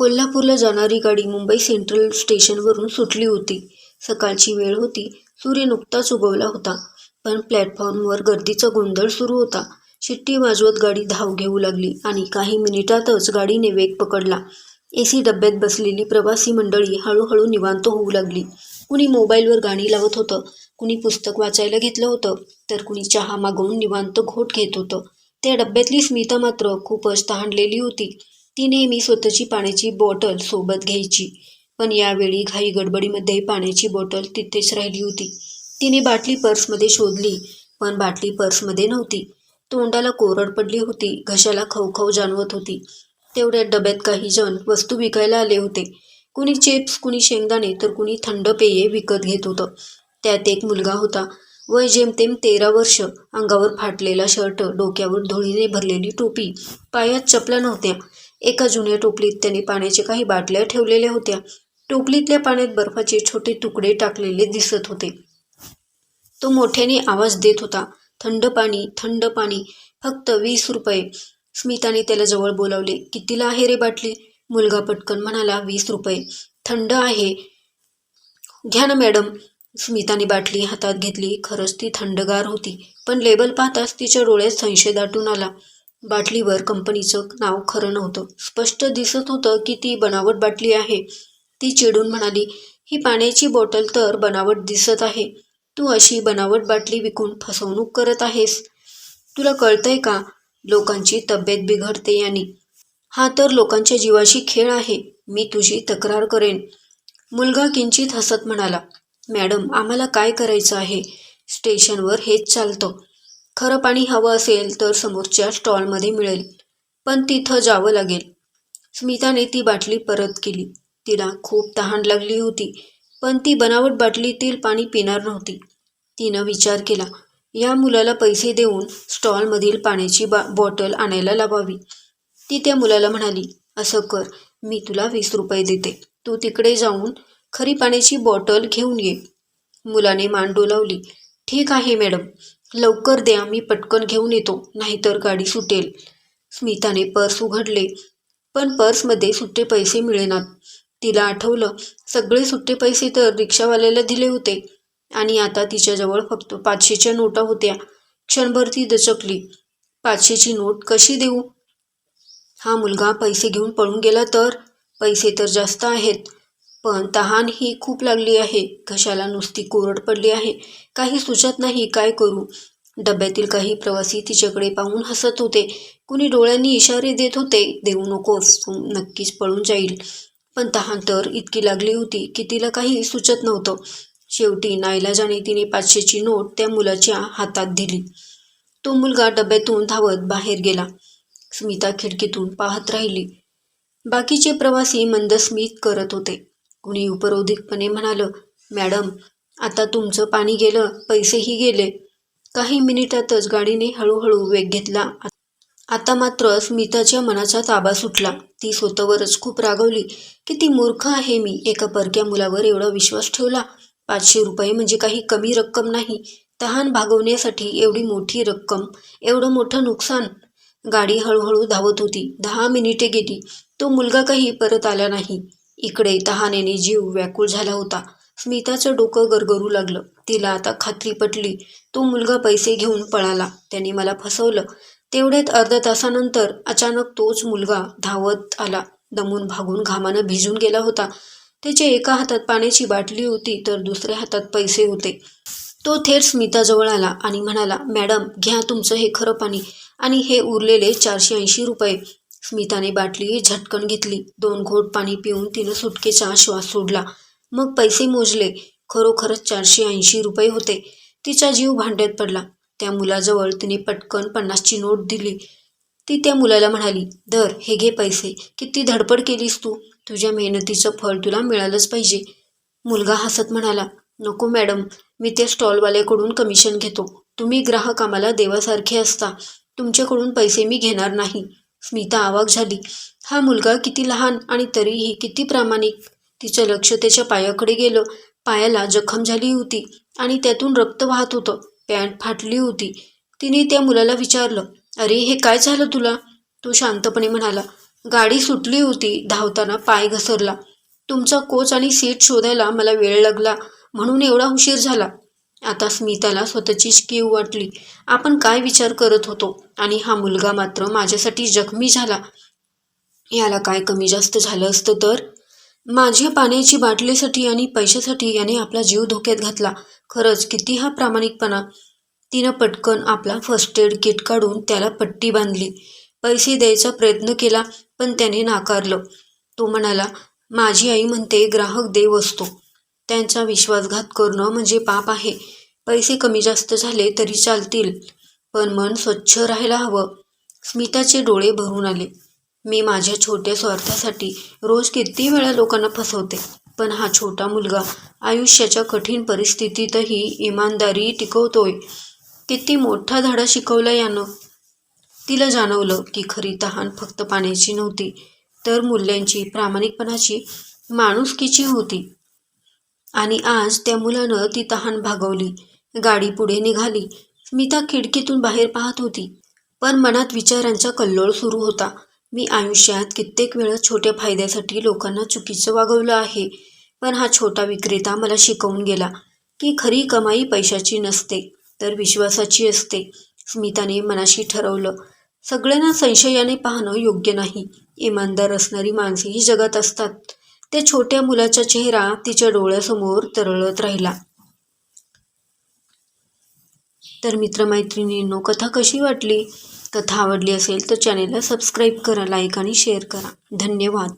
कोल्हापूरला जाणारी गाडी मुंबई सेंट्रल स्टेशनवरून सुटली होती. सकाळची वेळ होती. सूर्य नुकताच उगवला होता. पण प्लॅटफॉर्मवर गर्दीचा गोंधळ सुरू होता. शिट्टी वाजवत गाडी धाव घेऊ लागली आणि काही मिनिटातच गाडीने वेग पकडला. ए सी डब्यात बसलेली प्रवासी मंडळी हळूहळू निवांत होऊ लागली. कुणी मोबाईलवर गाणी लावत होतं, कुणी पुस्तक वाचायला घेतलं होतं, तर कुणी चहा मागवून निवांत घोट घेत होतं. त्या डब्यातली स्मिता मात्र खूपच तहानलेली होती. ती नेहमी स्वतःची पाण्याची बॉटल सोबत घ्यायची. पण यावेळी घाई गडबडीमध्ये पाण्याची बॉटल तिथेच राहिली होती. तिने बाटली पर्समध्ये शोधली, पण बाटली पर्समध्ये नव्हती. तोंडाला कोरड पडली होती, घशाला खवखव जाणवत होती. तेवढ्या डब्यात काही जण वस्तू विकायला आले होते. कुणी चिप्स, कुणी शेंगदाणे तर कुणी थंड पेये विकत घेत होतं. त्यात एक मुलगा होता. वय जेमतेम तेरा वर्ष. अंगावर फाटलेला शर्ट, डोक्यावर धुळीने भरलेली टोपी, पायात चपला नव्हत्या. एका जुन्या टोपलीत त्यांनी पाण्याच्या काही बाटल्या ठेवलेल्या होत्या. टोपलीतल्या पाण्यात बर्फाचे छोटे तुकडे टाकलेले दिसत होते. तो मोठ्याने आवाज देत होता, थंड पाणी, थंड पाणी, फक्त वीस रुपये. स्मिताने त्याला जवळ बोलावले. कितीला आहे रे बाटली? मुलगा पटकन म्हणाला, वीस रुपये. थंड आहे. घ्या ना मॅडम. स्मिताने बाटली हातात घेतली. खरंच ती थंडगार होती. पण लेबल पाहताच तिच्या डोळ्यात संशय दाटून आला. बाटलीवर कंपनीचं नाव खरं नव्हतं. स्पष्ट दिसत होतं की ती बनावट बाटली आहे. ती चिडून म्हणाली, ही पाण्याची बॉटल तर बनावट दिसत आहे. तू अशी बनावट बाटली विकून फसवणूक करत आहेस. तुला कळतंय का? लोकांची तब्येत बिघडते यानी. हा तर लोकांच्या जीवाशी खेळ आहे. मी तुझी तक्रार करेन. मुलगा किंचित हसत म्हणाला, मॅडम आम्हाला काय करायचं आहे? स्टेशनवर हेच चालतं. खरं पाणी हवं असेल तर समोरच्या स्टॉलमध्ये मिळेल. पण तिथं जावं लागेल. स्मिताने ती बाटली परत केली. तिला खूप तहान लागली होती. पण ती बनावट बाटलीतील पाणी पिणार नव्हती. तिनं विचार केला, या मुलाला पैसे देऊन स्टॉलमधील पाण्याची बा बॉटल आणायला लावावी. ती त्या मुलाला म्हणाली, असं कर, मी तुला वीस रुपये देते. तू तिकडे जाऊन खरी पाण्याची बॉटल घेऊन ये. मुलाने मान डोलावली. ठीक आहे मॅडम. लवकर द्या मी पटकन घेऊन येतो, नाहीतर गाडी सुटेल. स्मिताने पर्स उघडले. पण पर्समध्ये सुट्टे पैसे मिळेनात. तिला आठवलं, सगळे सुट्टे पैसे तर रिक्षावाल्याला दिले होते आणि आता तिच्याजवळ फक्त पाचशेच्या नोटा होत्या. क्षणभर ती दचकली. पाचशेची नोट कशी देऊ? हा मुलगा पैसे घेऊन पळून गेला तर? पैसे तर जास्त आहेत. पण तहान ही खूप लागली आहे. घशाला नुसती कोरड पडली आहे. काही सुचत नाही काय करू? डब्यातील काही प्रवासी तिच्याकडे पाहून हसत होते. कुणी डोळ्यांनी इशारे देत होते, देऊ नकोस, तू नक्कीच पळून जाईल. पण तहान तर इतकी लागली होती की तिला काही सुचत नव्हतं. शेवटी नाईलाजाने तिने पाचशेची नोट त्या मुलाच्या हातात दिली. तो मुलगा डब्यातून धावत बाहेर गेला. स्मिता खिडकीतून पाहत राहिली. बाकीचे प्रवासी मंदस्मित करत होते. कुणी उपरोधिकपणे म्हणालं, मॅडम आता तुमचं पाणी गेलं, पैसेही गेले. काही मिनिटातच गाडीने हळूहळू वेग घेतला. आता मात्र स्मिताच्या मनाचा ताबा सुटला. ती स्वतःवरच खूप रागावली. ती मूर्ख आहे मी. एका परक्या मुलावर एवढा विश्वास ठेवला. पाचशे रुपये म्हणजे काही कमी रक्कम नाही. तहान भागवण्यासाठी एवढी मोठी रक्कम, एवढं मोठं नुकसान. गाडी हळूहळू धावत होती. दहा मिनिटे गेली. तो मुलगा काही परत आला नाही. इकडे तहानेने जीव व्याकुळ झाला होता. स्मिताचं डोकं गरगरू लागलं. तिला आता खात्री पटली. तो मुलगा पैसे घेऊन पळाला. त्याने मला फसवलं. तेवढ्यात अर्ध्या तासानंतर अचानक तोच मुलगा धावत आला. दमून भागून घामानं भिजून गेला होता. त्याच्या एका हातात पाण्याची बाटली होती तर दुसऱ्या हातात पैसे होते. तो थेट स्मिताजवळ आला आणि म्हणाला, मॅडम घ्या तुमचं हे खरं पाणी आणि हे उरलेले चारशे ऐंशी रुपये. स्मिताने बाटली झटकन घेतली. दोन घोट पाणी पिऊन तिनं सुटकेचा श्वास सोडला. मग पैसे मोजले. खरोखरच चारशे ऐंशी रुपये होते. तिचा जीव भांड्यात पडला. त्या मुलाजवळ तिने पटकन पन्नासची नोट दिली. ती त्या मुलाला म्हणाली, धर हे घे पैसे. किती धडपड केलीस तू. तुझ्या मेहनतीचं फळ तुला मिळालंच पाहिजे. मुलगा हसत म्हणाला, नको मॅडम, मी त्या स्टॉलवाल्याकडून कमिशन घेतो. तुम्ही ग्राहक आम्हाला देवासारखे असता. तुमच्याकडून पैसे मी घेणार नाही. स्मिता आवाक झाली. हा मुलगा किती लहान आणि तरीही किती प्रामाणिक. तिचं लक्ष त्याच्या पायाकडे गेलं. पायाला जखम झाली होती आणि त्यातून रक्त वाहत होतं. पॅन्ट फाटली होती. तिने त्या मुलाला विचारलं, अरे हे काय झालं तुला? तो शांतपणे म्हणाला, गाडी सुटली होती धावताना पाय घसरला तुमचा कोच आणि सीट शोधायला मला वेळ लागला म्हणून एवढा उशीर झाला आता स्मिताला स्वतःचीच कीव वाटली. आपण काय विचार करत होतो? आणि हा मुलगा मात्र माझ्यासाठी जखमी झाला. याला काय कमी जास्त झालं असतं तर? माझ्या पाण्याची बाटलीसाठी आणि पैशासाठी याने आपला जीव धोक्यात घातला. खरंच किती हा प्रामाणिकपणा. तिनं पटकन आपला फर्स्ट एड किट काढून त्याला पट्टी बांधली. पैसे द्यायचा प्रयत्न केला पण त्याने नाकारलं. तो म्हणाला माझी आई म्हणते ग्राहक देव असतो. त्यांचा विश्वासघात करणं म्हणजे पाप आहे. पैसे कमी जास्त झाले तरी चालतील पण मन स्वच्छ राहायला हवं. स्मिताचे डोळे भरून आले. मी माझ्या छोट्या स्वार्थासाठी रोज किती वेळा लोकांना फसवते पण हा छोटा मुलगा आयुष्याच्या कठीण परिस्थितीतही इमानदारी टिकवतोय. किती मोठा धडा शिकवला यानं. तिला जाणवलं की खरी तहान फक्त पाण्याची नव्हती तर मूल्यांची प्रामाणिकपणाची माणुसकीची होती. आणि आज त्या मुलानं ती तहान भागवली. गाडी पुढे निघाली. स्मिता खिडकीतून बाहेर पाहत होती. पण मनात विचारांचा कल्लोळ सुरू होता. मी आयुष्यात कित्येक वेळा छोट्या फायद्यासाठी लोकांना चुकीचं वागवलं आहे. पण हा छोटा विक्रेता मला शिकवून गेला की खरी कमाई पैशाची नसते तर विश्वासाची असते. स्मिताने मनाशी ठरवलं. सगळ्यांना संशयाने पाहणं योग्य नाही. इमानदार असणारी माणसेही जगात असतात. त्या छोट्या मुलाचा चेहरा तिच्या डोळ्यासमोर तरळत राहिला. तर मित्रमैत्रिणींनो कथा कशी वाटली? कथा आवडली असेल तर चॅनेलला सबस्क्राईब करा लाईक आणि शेअर करा. धन्यवाद.